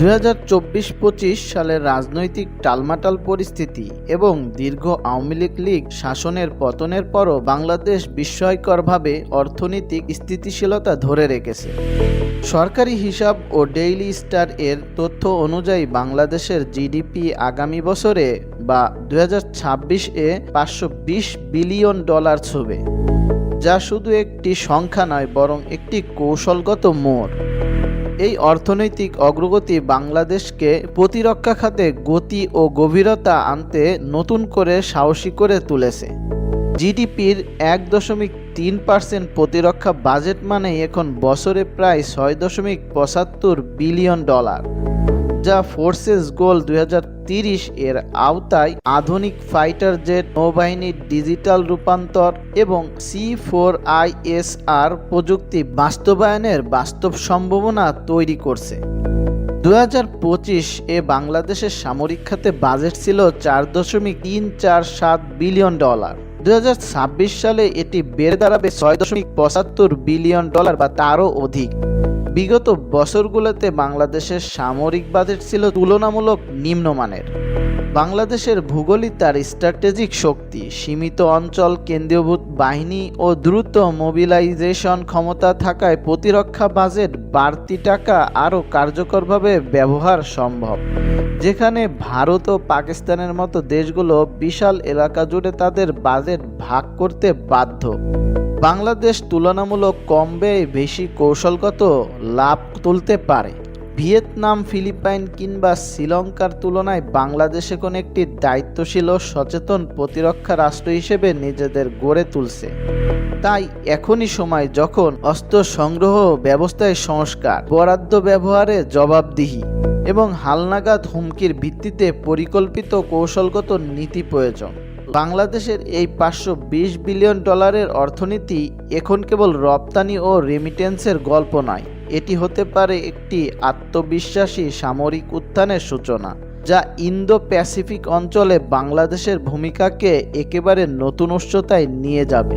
দুই হাজার চব্বিশ পঁচিশ সালের রাজনৈতিক টালমাটাল পরিস্থিতি এবং দীর্ঘ আওয়ামী লীগ লীগ শাসনের পতনের পরও বাংলাদেশ বিস্ময়করভাবে অর্থনৈতিক স্থিতিশীলতা ধরে রেখেছে। সরকারি হিসাব ও ডেইলি স্টার এর তথ্য অনুযায়ী বাংলাদেশের জিডিপি আগামী বছরে বা দুই এ পাঁচশো বিশ বিলিয়ন ডলার ছুবে, যা শুধু একটি সংখ্যা নয়, বরং একটি কৌশলগত মোড়। এই অর্থনৈতিক অগ্রগতি বাংলাদেশকে প্রতিরক্ষা খাতে গতি ও গভীরতা আনতে নতুন করে সাহসী করে তুলেছে। জিডিপির এক দশমিক তিন পার্সেন্ট প্রতিরক্ষা বাজেট মানেই এখন বছরে প্রায় ছয় দশমিক পঁচাত্তর বিলিয়ন ডলার। যা ফোর্সেস গোল দুই এর আওতায় আধুনিক ফাইটার জেট নৌবাহিনীর ডিজিটাল রূপান্তর এবং সি ফোর আইএসআর প্রযুক্তি বাস্তবায়নের বাস্তব সম্ভাবনা তৈরি করছে। দুই হাজার পঁচিশ এ বাংলাদেশের সামরিক খাতে বাজেট ছিল চার দশমিক তিন চার সাত বিলিয়ন ডলার। দুই হাজার ছাব্বিশ সালে এটি বেড়ে দাঁড়াবে ছয় দশমিক পঁচাত্তর বিলিয়ন ডলার বা তারও অধিক। বিগত বছরগুলোতে বাংলাদেশের সামরিক বাজেট ছিল তুলনামূলক নিম্নমানের। বাংলাদেশের ভূগোলই তার স্ট্র্যাটেজিক শক্তি। সীমিত অঞ্চল, কেন্দ্রীয়ভূত বাহিনী ও দ্রুত মোবিলাইজেশন ক্ষমতা থাকায় প্রতিরক্ষা বাজেট বাড়তি টাকা আরও কার্যকরভাবে ব্যবহার সম্ভব। যেখানে ভারত ও পাকিস্তানের মতো দেশগুলো বিশাল এলাকা জুড়ে তাদের বাজেট ভাগ করতে বাধ্য। বাংলাদেশ তুলনামূলক কম ব্যয়ে বেশি কৌশলগত লাভ তুলতে পারে। ভিয়েতনাম, ফিলিপাইন কিংবা শ্রীলঙ্কার তুলনায় বাংলাদেশ এখন একটি দায়িত্বশীল ও সচেতন প্রতিরক্ষা রাষ্ট্র হিসেবে নিজেদের গড়ে তুলছে। তাই এখনই সময় যখন অস্ত্র সংগ্রহ ব্যবস্থায় সংস্কার, বরাদ্দ ব্যবহারে জবাবদিহি এবং হালনাগাদ হুমকির ভিত্তিতে পরিকল্পিত কৌশলগত নীতি প্রয়োজন। বাংলাদেশের এই পাঁচশো বিশ বিলিয়ন ডলারের অর্থনীতি এখন কেবল রপ্তানি ও রেমিটেন্সের গল্প নয়, এটি হতে পারে একটি আত্মবিশ্বাসী সামরিক উত্থানের সূচনা, যা ইন্দো প্যাসিফিক অঞ্চলে বাংলাদেশের ভূমিকাকে একেবারে নতুন উচ্চতায় নিয়ে যাবে।